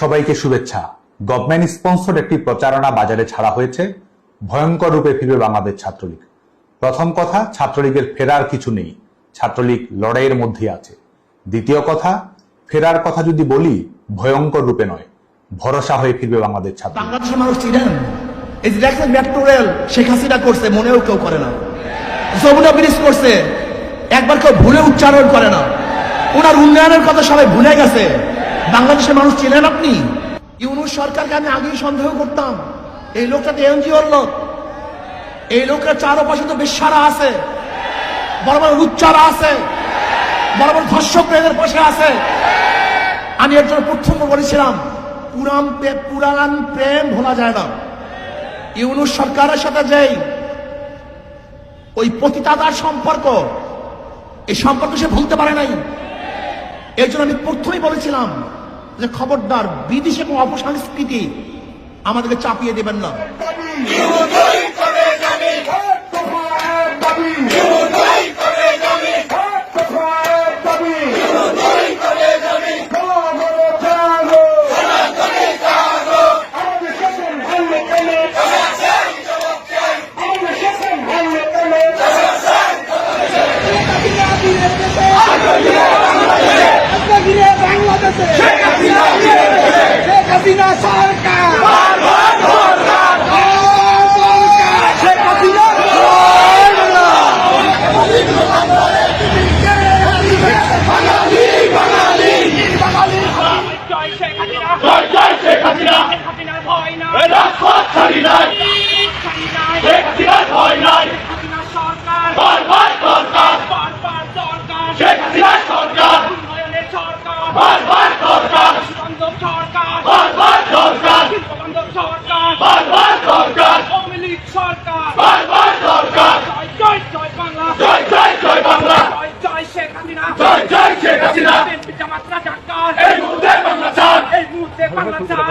সবাইকে শুভেচ্ছা। Government sponsor একটি প্রচারণা বাজারে ছাড়া হয়েছে। ভয়ঙ্কর রূপে ফিরবে বাংলাদেশ ছাত্রলীগ। প্রথম কথা, ছাত্রলীগের ফেরার কিছু নেই। ছাত্রলীগ লড়াইয়ের মধ্যে আছে। দ্বিতীয় কথা, ফেরার কথা যদি বলি, ভয়ঙ্কর রূপে নয়। ভরসা হয়ে ফিরবে বাংলাদেশ ছাত্র বাংলাদেশের মানুষ চিনেন? এই যে দেখছেন মেট্রো রেল শেখ হাসিনা করছে, মনেও কেউ করে না। যমুনা ব্রিজ করছে, একবার কেউ ভুলে উচ্চারণ করে না। ওনার উন্নয়নের কথা সবাই ভুলে গেছে। বাংলাদেশের মানুষ চিনেন আপনি? ইউনুস সরকারকে আমি আগেই সন্দেহ করতাম। এই লোকটা তো এনজিওর লোক। এই লোকের চারপাশে তো বিশ্বারা আছে। বড় বড় লুচ্চারা আছে। বড় বড় ধর্ষক পাশে আছে। আমি এর জন্য প্রথম বলেছিলাম পুরান প্রে- পুরান প্রেম ভোলা যায় না। ইউনুস সরকারের সাথে যেই ওই পতিতাদার সম্পর্ক, এই সম্পর্ক সে ভুলতে পারে নাই। এর জন্য আমি প্রথমেই বলেছিলাম যে খবরদার বিদেশে এবং অপসংস্কৃতি আমাদেরকে চাপিয়ে দেবেন না। হাসিনা সরকার। শেখ হাসিনা শেখ হাসিনা। জয় জয় শেখ হাসিনা। শেখ হাসিনার ভয় নাই। রাজপথ ছাড়ি নাই ছাড়ি নাই শেখ হাসিনার ভয় নাই শেখ হাসিনার সরকার বারবার সরকার বারবার সরকার শেখ হাসিনার সরকার উন্নয়নের সরকার বারবার সরকার বান্ধব সরকার বারবার সরকার বান্ধব সরকার বারবার সরকার আওয়ামী লীগ সরকার বারবার সরকার জয় জয় জয় বাংলা জয় জয় জয় বাংলা জয় জয় শেখ হাসিনা জয় জয় শেখ হাসিনা। এই মুহূর্তে বাংলা চান। এই মুহূর্তে বাংলা চার